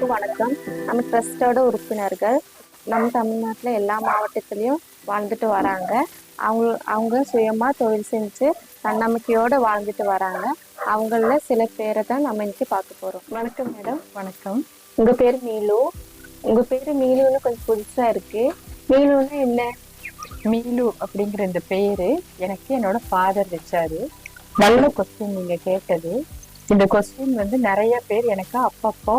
எல்லாருக்கும் வணக்கம். நம்ம ட்ரஸ்டோட உறுப்பினர்கள் நம்ம தமிழ்நாட்டில் எல்லா மாவட்டத்துலேயும் வாழ்ந்துட்டு வராங்க. அவங்க அவங்க சுயமாக தொழில் செஞ்சு தன்னம்பிக்கையோடு வாழ்ந்துட்டு வராங்க. அவங்கள சில பேரை தான் நம்ம இன்னைக்கு பார்க்க போகிறோம் வணக்கம் மேடம். வணக்கம். உங்கள் பேர் மீலு. உங்கள் பேர் மீலுன்னு கொஞ்சம் புதுசாக இருக்குது மீலுன்னா என்ன? மீலு அப்படிங்கிற இந்த பேரு எனக்கு என்னோட ஃபாதர் வச்சாரு. நல்ல கொஸ்டின் நீங்க கேட்டது. இந்த கொஸ்டின் வந்து நிறைய பேர் எனக்கு அப்பப்போ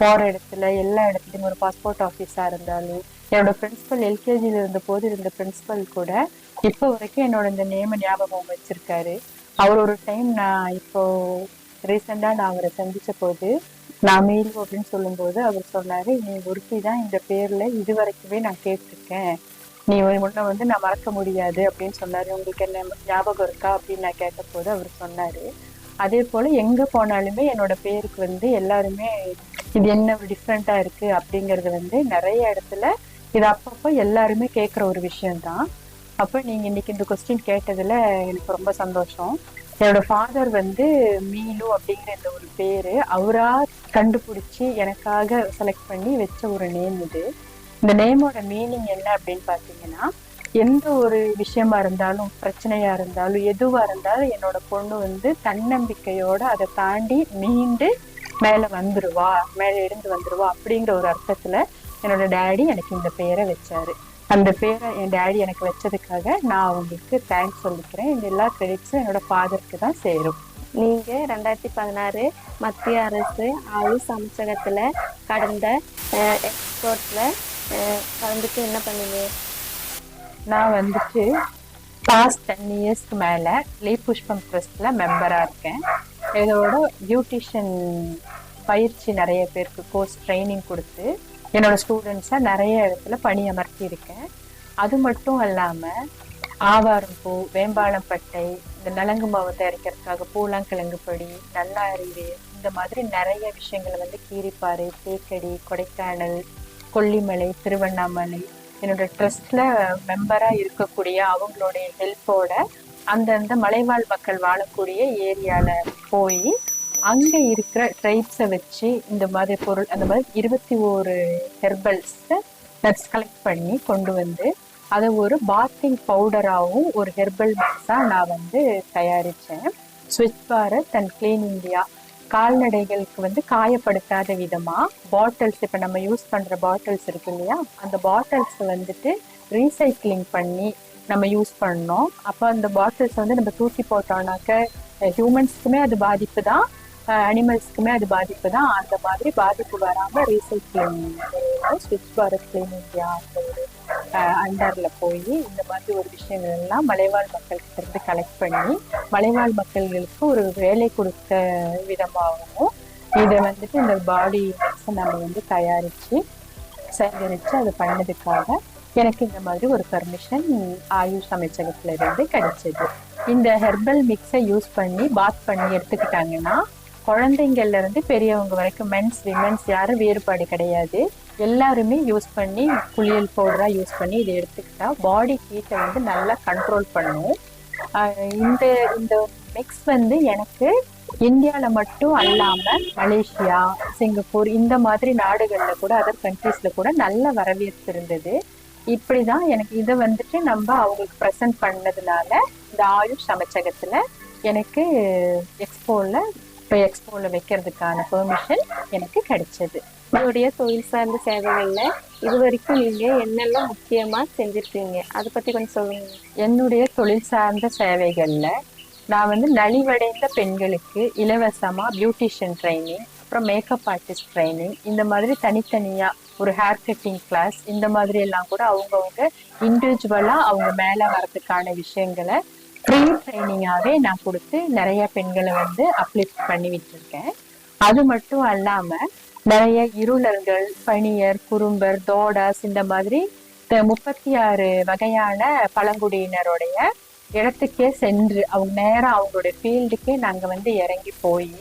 போற இடத்துல எல்லா இடத்துலயும் ஒரு பாஸ்போர்ட் ஆஃபீஸா இருந்தாலும் என்னோட பிரின்சிபல் எல்கேஜியில இருந்த போது இருந்த பிரின்சிபல் கூட இப்போ வரைக்கும் என்னோட இந்த நேம ஞாபகம் வச்சிருக்காரு. அவர் ஒரு டைம் நான் இப்போ ரீசெண்டா நான் அவரை சந்திச்ச போது நான் மீறு அப்படின்னு சொல்லும்போது அவர் சொன்னாரு நீ ஒருத்தி தான் இந்த பேர்ல இது வரைக்குமே நான் கேட்டிருக்கேன். நீ உன்னை வந்து நான் மறக்க முடியாது அப்படின்னு சொன்னாரு. உங்களுக்கு என்ன ஞாபகம் இருக்கா? அப்படின்னு நான் கேட்ட போது அவர் சொன்னாரு. அதே போல எங்க போனாலுமே என்னோட பேருக்கு வந்து எல்லாருமே இது என்ன டிஃப்ரெண்டா இருக்கு அப்படிங்கறது வந்து நிறைய இடத்துல இது அப்பப்போ எல்லாருமே கேட்குற ஒரு விஷயம்தான். அப்போ நீங்க இன்னைக்கு இந்த கொஸ்டின் கேட்டதுல எனக்கு ரொம்ப சந்தோஷம். என்னோட ஃபாதர் வந்து மீலு அப்படிங்கிற இந்த ஒரு பேரு. அவரா கண்டுபிடிச்சி எனக்காக செலக்ட் பண்ணி வச்ச ஒரு நேம் இது. இந்த நேமோட மீனிங் என்ன அப்படின்னு பார்த்தீங்கன்னா எந்த ஒரு விஷயமா இருந்தாலும் பிரச்சனையா இருந்தாலும் எதுவா இருந்தாலும் என்னோட பொண்ணு வந்து தன்னம்பிக்கையோட அதை தாண்டி மீண்டு மேல வந்துருவா மேல எழுந்து வந்துருவா அப்படிங்கிற ஒரு அர்த்தத்துல என்னோட டேடி எனக்கு இந்த பேரை வச்சாரு. அந்த பேரை என் டேடி எனக்கு வச்சதுக்காக நான் அவங்களுக்கு தேங்க்ஸ் சொல்லிக்கிறேன். இந்த எல்லா கிரெடிட்ஸும் என்னோட ஃபாதருக்கு தான் சேரும். நீங்கள் ரெண்டாயிரத்தி பதினாறு மத்திய அரசு ஆயுஷ் அமைச்சகத்துல கடந்த எக்ஸ்போர்ட்டில் கலந்துட்டு என்ன பண்ணீங்க? நான் வந்துட்டு பாஸ்ட் டென் இயர்ஸ்க்கு மேலே லீ புஷ்பம் ட்ரஸ்டில் மெம்பராக இருக்கேன். இதோட பியூட்டிஷியன் பயிற்சி நிறைய பேருக்கு கோர்ஸ் ட்ரைனிங் கொடுத்து என்னோட ஸ்டூடெண்ட்ஸை நிறைய இடத்துல பணி அமர்த்தி இருக்கேன். அது மட்டும் இல்லாமல் ஆவாரம் பூ வேம்பாளம்பட்டை இந்த நலங்கு மாவு தயாரிக்கிறதுக்காக பூலாங்கிழங்கு பொடி நல்லாரிவு இந்த மாதிரி நிறைய விஷயங்களை வந்து கீரிப்பாறை தேக்கடி கொடைக்கானல் கொல்லிமலை திருவண்ணாமலை என்னோட ட்ரஸ்ட்ல மெம்பரா இருக்கக்கூடிய அவங்களுடைய ஹெல்ப்போட அந்தந்த மலைவாழ் மக்கள் வாழக்கூடிய ஏரியால போய் அங்க இருக்கிற ட்ரைப்ஸை வச்சு இந்த மாதிரி பொருள் அந்த மாதிரி இருபத்தி ஓரு ஹெர்பல்ஸை நட்ஸ் கலெக்ட் பண்ணி கொண்டு வந்து அதை ஒரு பாத்திங் பவுடராகவும் ஒரு ஹெர்பல் மிக்ஸாக நான் வந்து தயாரித்தேன் ஸ்விட்ச் பாரத் அண்ட் கிளீன் இந்தியா கால்நடைகளுக்கு வந்து காயப்படுத்தாத விதமா பாட்டில்ஸ் இப்போ நம்ம யூஸ் பண்ற பாட்டில்ஸ் இருக்கு இல்லையா? அந்த பாட்டில்ஸ் வந்துட்டு ரீசைக்ளிங் பண்ணி நம்ம யூஸ் பண்ணோம். அப்போ அந்த பாட்டில்ஸ் வந்து நம்ம தூக்கி போட்டோம்னாக்க ஹியூமன்ஸ்க்குமே அது பாதிப்பு தான். அனிமல்ஸ்க்குமே அது பாதிப்பு தான். அந்த மாதிரி பாதிப்பு வராம ரீசைக்ளிங் ஸ்விட்ச் பாரத் கிளீன் இந்தியா அண்டர்ல போய் இந்த மாதிரி ஒரு விஷயங்கள் எல்லாம் மலைவாழ் மக்கள்கிட்ட இருந்து கலெக்ட் பண்ணி மலைவாழ் மக்கள்களுக்கு ஒரு வேலை கொடுத்த விதமாகவும் இதை வந்துட்டு இந்த பாடி நம்ம வந்து தயாரிச்சு சேகரிச்சு அது பண்ணதுக்காக எனக்கு இந்த மாதிரி ஒரு பர்மிஷன் ஆயுஷ் அமைச்சகத்துல இருந்து கிடைச்சது. இந்த ஹெர்பல் மிக்ஸை யூஸ் பண்ணி பாத் பண்ணி எடுத்துக்கிட்டாங்கன்னா குழந்தைங்கள்ல இருந்து பெரியவங்க வரைக்கும் மென்ஸ் விமென்ஸ் யாரும் வேறுபாடு கிடையாது. எல்லாருமே யூஸ் பண்ணி குளியல் பவுடராக யூஸ் பண்ணி இதை எடுத்துக்கிட்டால் பாடி ஹீட்டை வந்து நல்லா கண்ட்ரோல் பண்ணும். இந்த இந்த மிக்ஸ் வந்து எனக்கு இந்தியாவில் மட்டும் அல்லாமல் மலேசியா சிங்கப்பூர் இந்த மாதிரி நாடுகளில் கூட அதர் கண்ட்ரீஸில் கூட நல்ல வரவேற்பு இருந்தது. இப்படி தான் எனக்கு இதை வந்துட்டு நம்ம அவங்களுக்கு ப்ரெசென்ட் பண்ணதுனால இந்த ஆயுஷ் அமைச்சகத்தில் எனக்கு எக்ஸ்போவில் இப்போ எக்ஸ்போல வைக்கிறதுக்கான பெர்மிஷன் எனக்கு கிடைச்சது. உங்களுடைய தொழில் சார்ந்த சேவைகளில் இது வரைக்கும் நீங்கள் என்னெல்லாம் முக்கியமாக செஞ்சிருக்கீங்க? அதை பற்றி கொஞ்சம் சொல்லுங்க. என்னுடைய தொழில் சார்ந்த சேவைகளில் நான் வந்து நலிவடைந்த பெண்களுக்கு இலவசமாக பியூட்டிஷியன் ட்ரைனிங் அப்புறம் மேக்கப் ஆர்டிஸ்ட் ட்ரைனிங் இந்த மாதிரி தனித்தனியாக ஒரு ஹேர் கட்டிங் கிளாஸ் இந்த மாதிரி எல்லாம் கூட அவங்கவுங்க இண்டிவிஜுவலாக அவங்க மேலே வரதுக்கான விஷயங்களை ப்ரீ ட்ரைனிங்காகவே நான் கொடுத்து நிறைய பெண்களை வந்து அப்லிஃப்ட் பண்ணி விட்டுருக்கேன் அது மட்டும் அல்லாம நிறைய இருளர்கள் பணியர் குறும்பர் தோடாஸ் இந்த மாதிரி முப்பத்தி ஆறு வகையான பழங்குடியினருடைய இடத்துக்கே சென்று அவங்க நேரம் அவங்களுடைய ஃபீல்டுக்கே நாங்க வந்து இறங்கி போய்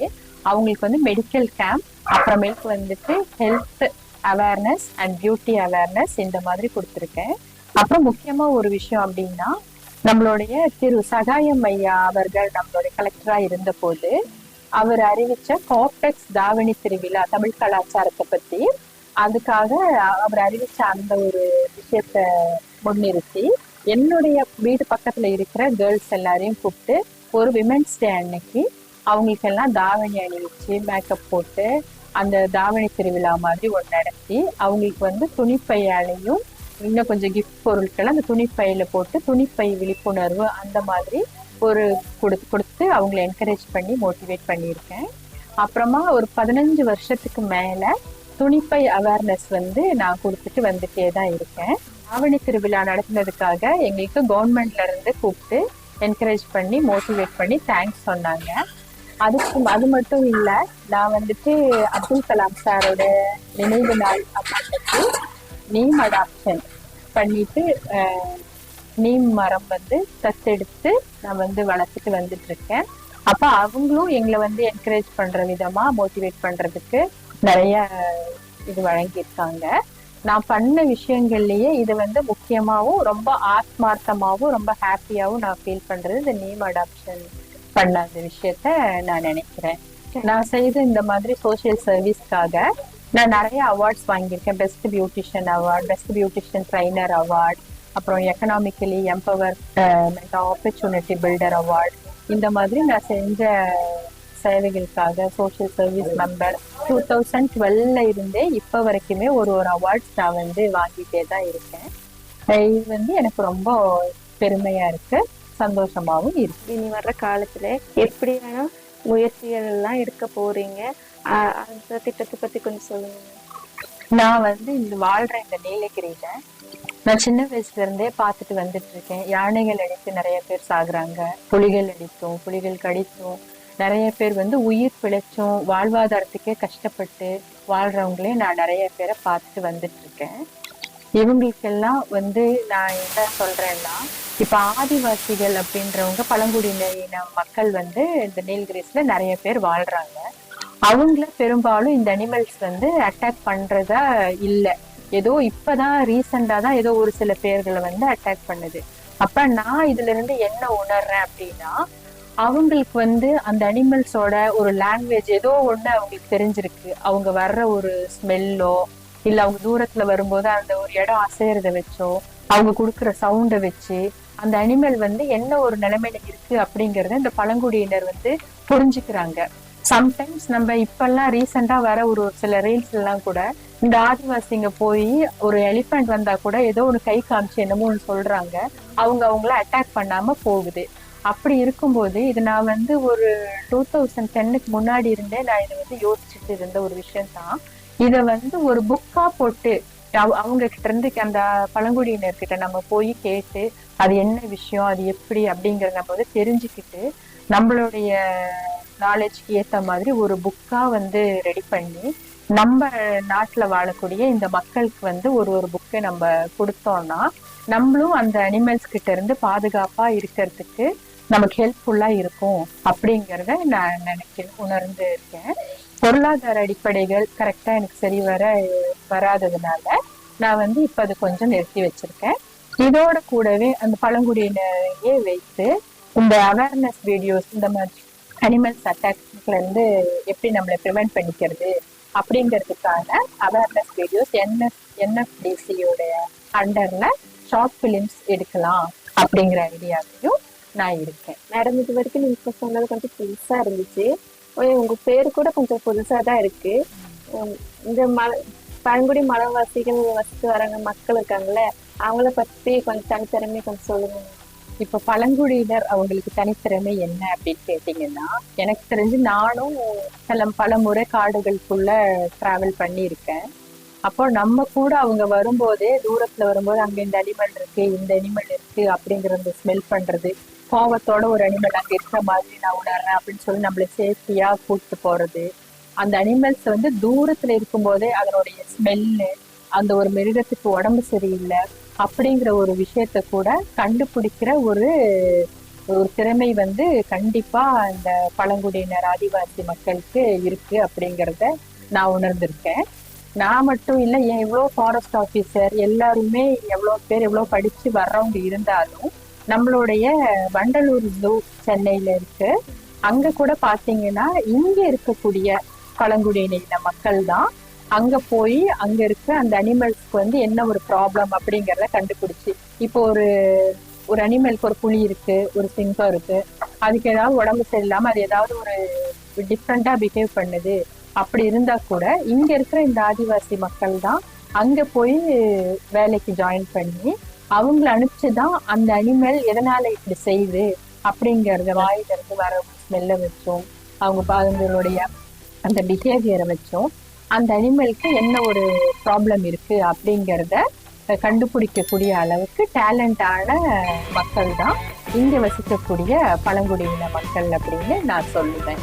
அவங்களுக்கு வந்து மெடிக்கல் கேம்ப் அப்புறமேலுக்கு வந்துட்டு health awareness and beauty awareness இந்த மாதிரி கொடுத்துருக்கேன். அப்புறம் முக்கியமா ஒரு விஷயம் அப்படின்னா நம்மளுடைய திரு சகாயம் ஐயா அவர்கள் நம்மளுடைய கலெக்டரா இருந்த போது அவர் அறிவிச்ச காப்டெக்ஸ் தாவணி திருவிழா தமிழ் கலாச்சாரத்தை பத்தி அதுக்காக அவர் அறிவிச்ச அந்த ஒரு விஷயத்த முன்னிறுத்தி என்னுடைய வீடு பக்கத்துல இருக்கிற கேர்ள்ஸ் எல்லாரையும் கூப்பிட்டு ஒரு விமென்ஸ் டே அன்னைக்கு அவங்களுக்கெல்லாம் தாவணி அணிவிச்சு மேக்கப் போட்டு அந்த தாவணி திருவிழா மாதிரி ஒன்று நடத்தி அவங்களுக்கு வந்து துணிப்பையாலையும் இன்னும் கொஞ்சம் கிஃப்ட் பொருட்களை அந்த துணிப்பையில போட்டு துணிப்பை விழிப்புணர்வு அந்த மாதிரி ஒரு கொடுத்து கொடுத்து அவங்களை என்கரேஜ் பண்ணி மோட்டிவேட் பண்ணியிருக்கேன். அப்புறமா ஒரு பதினஞ்சு வருஷத்துக்கு மேல துணிப்பை அவேர்னஸ் வந்து நான் கொடுத்துட்டு வந்துட்டே தான் இருக்கேன். ஆவணி திருவிழா நடத்தினதுக்காக எங்களுக்கு கவர்மெண்ட்ல இருந்து கூப்பிட்டு என்கரேஜ் பண்ணி மோட்டிவேட் பண்ணி தேங்க்ஸ் சொன்னாங்க. அதுக்கு அது மட்டும் இல்லை நான் வந்துட்டு அப்துல் கலாம் சாரோட நினைவு நாள் அப்படின்னு நீம் அடாப்ஷன் பண்ணிட்டு நீம் மரம் வந்து தத்தெடுத்து நான் வந்து வளர்த்துட்டு வந்துட்டு இருக்கேன் அப்ப அவங்களும் எங்களை வந்து என்கரேஜ் பண்ற விதமா மோட்டிவேட் பண்றதுக்கு நிறைய இது வழங்கியிருக்காங்க. நான் பண்ண விஷயங்கள்லயே இது வந்து முக்கியமாவும் ரொம்ப ஆத்மார்த்தமாவும் ரொம்ப ஹாப்பியாவும் நான் ஃபீல் பண்றது இந்த நேம் அடாப்ஷன் பண்ண அந்த விஷயத்த நான் நினைக்கிறேன். நான் செய்த இந்த மாதிரி சோஷியல் சர்வீஸ்க்காக நான் நிறைய அவார்ட்ஸ் வாங்கியிருக்கேன். Best beautician award best beautician trainer award அப்புறம் economically empower opportunity builder award இந்த மாதிரி நான் செஞ்ச சேவைகளுக்காக social service member two thousand டுவெல்ல இருந்தே இப்போ வரைக்குமே ஒரு ஒரு அவார்ட்ஸ் நான் வந்து வாங்கிட்டே தான் இருக்கேன். இது வந்து எனக்கு ரொம்ப பெருமையா இருக்கு. சந்தோஷமாவும் இருக்கு. இனி வர்ற காலத்துல எப்படியான முயற்சிகள் எல்லாம் எடுக்க போறீங்க. அந்த திட்டத்தை பத்தி கொஞ்சம் சொல்லுங்க. நான் வந்து இந்த வாழ்ற இந்த நீலகிரியில நான் சின்ன வயசுல இருந்தே பார்த்துட்டு வந்துட்டு இருக்கேன். யானைகள் அடித்து நிறைய பேர் சாகுறாங்க. புலிகள் அடித்தும் புலிகள் கடித்தும். நிறைய பேர் வந்து உயிர் பிழைச்சும் வாழ்வாதாரத்துக்கே கஷ்டப்பட்டு வாழ்றவங்களே நான் நிறைய பேரை பார்த்துட்டு வந்துட்டு இருக்கேன். இவங்களுக்கெல்லாம் வந்து நான் என்ன சொல்றேன்னா இப்ப ஆதிவாசிகள் அப்படின்றவங்க பழங்குடியின மக்கள் வந்து இந்த நீலகிரிஸ்ல நிறைய பேர் வாழ்றாங்க. அவங்கள பெரும்பாலும் இந்த அனிமல்ஸ் வந்து அட்டாக் பண்றதா இல்லை. ஏதோ இப்பதான் ரீசெண்டா தான் ஏதோ ஒரு சில பேர்களை வந்து அட்டாக் பண்ணுது. அப்ப நான் இதுல இருந்து என்ன உணர்றேன் அப்படின்னா அவங்களுக்கு வந்து அந்த அனிமல்ஸோட ஒரு லாங்குவேஜ் ஏதோ ஒண்ணு அவங்களுக்கு தெரிஞ்சிருக்கு. அவங்க வர்ற ஒரு ஸ்மெல்லோ இல்ல அவங்க தூரத்துல வரும்போது அந்த ஒரு இடம் அசையறத வச்சோ அவங்க கொடுக்குற சவுண்டை வச்சு அந்த அனிமல் வந்து என்ன ஒரு நிலைமையில இருக்கு அப்படிங்கறத இந்த பழங்குடியினர் வந்து புரிஞ்சுக்கிறாங்க. சம்டைம்ஸ் நம்ம இப்பெல்லாம் ரீசெண்டா வர ஒரு சில ரீல்ஸ் எல்லாம் கூட இந்த ஆதிவாசிங்க போய் ஒரு எலிஃபண்ட் வந்தா கூட ஏதோ ஒரு கை காமிச்சு என்னமோ ஒன்று சொல்றாங்க. அவங்க அவங்கள அட்டாக் பண்ணாம போகுது. அப்படி இருக்கும்போது இது நான் வந்து ஒரு டூ தௌசண்ட் டென்னுக்கு முன்னாடி இருந்தே நான் இதை வந்து யோசிச்சுட்டு இருந்த ஒரு விஷயம் தான். இதை வந்து ஒரு புக்கா போட்டு அவ- அவங்க கிட்ட இருந்து அந்த பழங்குடியினர்கிட்ட நம்ம போய் கேட்டு அது என்ன விஷயம் அது எப்படி அப்படிங்கறத நம்ம வந்து தெரிஞ்சுக்கிட்டு நம்மளுடைய நாலேஜ்க்கு ஏற்ற மாதிரி ஒரு புக்கா வந்து ரெடி பண்ணி நம்ம நாட்டில் வாழக்கூடிய இந்த மக்களுக்கு வந்து ஒரு ஒரு புக்கை நம்ம கொடுத்தோம்னா நம்மளும் அந்த அனிமல்ஸ் கிட்ட இருந்து பாதுகாப்பா இருக்கிறதுக்கு நமக்கு ஹெல்ப்ஃபுல்லா இருக்கும் அப்படிங்கிறத நான் நினைக்கிறேன் உணர்ந்து இருக்கேன். பொருளாதார அடிப்படைகள் கரெக்டா எனக்கு சரி வர வராததுனால நான் வந்து இப்ப அது கொஞ்சம் நிறுத்தி வச்சிருக்கேன். இதோட கூடவே அந்த பழங்குடியினரையே வைத்து இந்த அவேர்னஸ் வீடியோஸ் இந்த மாதிரி அனிமல்ஸ் அட்டாக்ஸ்ல இருந்து எப்படி நம்மளை ப்ரிவெண்ட் பண்ணிக்கிறது அப்படிங்கிறதுக்கான அவேர்னஸ் வீடியோஸ் என்எஃப் என்எஃப்டிசியோடைய அண்டர்ல ஷார்ட் ஃபிலிம்ஸ் எடுக்கலாம் அப்படிங்கிற ஐடியாவையும் நான் இருக்கேன். மேடம் இது வரைக்கும் நீங்க இப்போ சொன்னது கொஞ்சம் புதுசா இருந்துச்சு. ஓய், உங்க பேர் கூட கொஞ்சம் புதுசா தான் இருக்கு. இந்த மலை பழங்குடி மலைவாசிகள் வசித்து வராங்க மக்கள் இருக்காங்கல்ல அவங்கள பத்தி கொஞ்சம் தனித்திறமை கொஞ்சம் சொல்லுங்க. இப்ப பழங்குடியினர் அவங்களுக்கு தனித்திறமை என்ன அப்படின்னு கேட்டீங்கன்னா எனக்கு தெரிஞ்சு நானும் சில பல முறை காடுகளுக்குள்ள டிராவல் பண்ணியிருக்கேன். அப்போ நம்ம கூட அவங்க வரும்போதே தூரத்துல வரும்போது அங்க இந்த அனிமல் இருக்கு இந்த அனிமல் இருக்கு அப்படிங்கறத ஸ்மெல் பண்றது கோவத்தோட ஒரு அனிமல் அங்க இருக்கிற மாதிரி நான் உணர்றேன் அப்படின்னு சொல்லி நம்மள சேஃப்டியா கூப்பிட்டு போறது. அந்த அனிமல்ஸ் வந்து தூரத்துல இருக்கும்போதே அதனுடைய ஸ்மெல்லு அந்த ஒரு மிருகத்துக்கு உடம்பு சரியில்லை. அப்படிங்கிற ஒரு விஷயத்த கூட கண்டுபிடிக்கிற ஒரு ஒரு திறமை வந்து கண்டிப்பா இந்த பழங்குடியினர் ஆதிவாசி மக்களுக்கு இருக்கு அப்படிங்கிறத நான் உணர்ந்திருக்கேன். நான் மட்டும் இல்லை ஏன் எவ்வளோ ஃபாரஸ்ட் ஆஃபீஸர் எல்லாருமே எவ்வளோ பேர் எவ்வளோ படித்து வர்றவங்க இருந்தாலும் நம்மளுடைய வண்டலூர் ஜூ சென்னையில் இருக்கு. அங்கே கூட பார்த்தீங்கன்னா இங்கே இருக்கக்கூடிய பழங்குடியின மக்கள் தான் அங்க போய் அங்க இருக்க அந்த அனிமல்ஸ்க்கு வந்து என்ன ஒரு ப்ராப்ளம் அப்படிங்கறத கண்டுபிடிச்சு. இப்போ ஒரு ஒரு அனிமலுக்கு ஒரு புலி இருக்கு ஒரு சிங்கம் இருக்கு. அதுக்கு ஏதாவது உடம்பு சரியில்லாம அது ஏதாவது ஒரு டிஃப்ரெண்டா பிஹேவ் பண்ணுது. அப்படி இருந்தா கூட இங்க இருக்கிற இந்த ஆதிவாசி மக்கள் தான் அங்க போய் வேலைக்கு ஜாயின் பண்ணி அவங்கள அனுப்பிச்சுதான் அந்த அனிமல் எதனால இப்படி செய்யுது அப்படிங்கறத வாயிலிருந்து வர ஸ்மெல்ல வச்சோம். அவங்க பா- அவங்களுடைய அந்த பிஹேவியரை வச்சோம். அந்த அனிமலுக்கு என்ன ஒரு ப்ராப்ளம் இருக்கு அப்படிங்கிறத கண்டுபிடிக்கக்கூடிய அளவுக்கு டேலண்டான மக்கள் தான் இங்கே வசிக்கக்கூடிய பழங்குடியின மக்கள் அப்படின்னு நான் சொல்லுவேன்.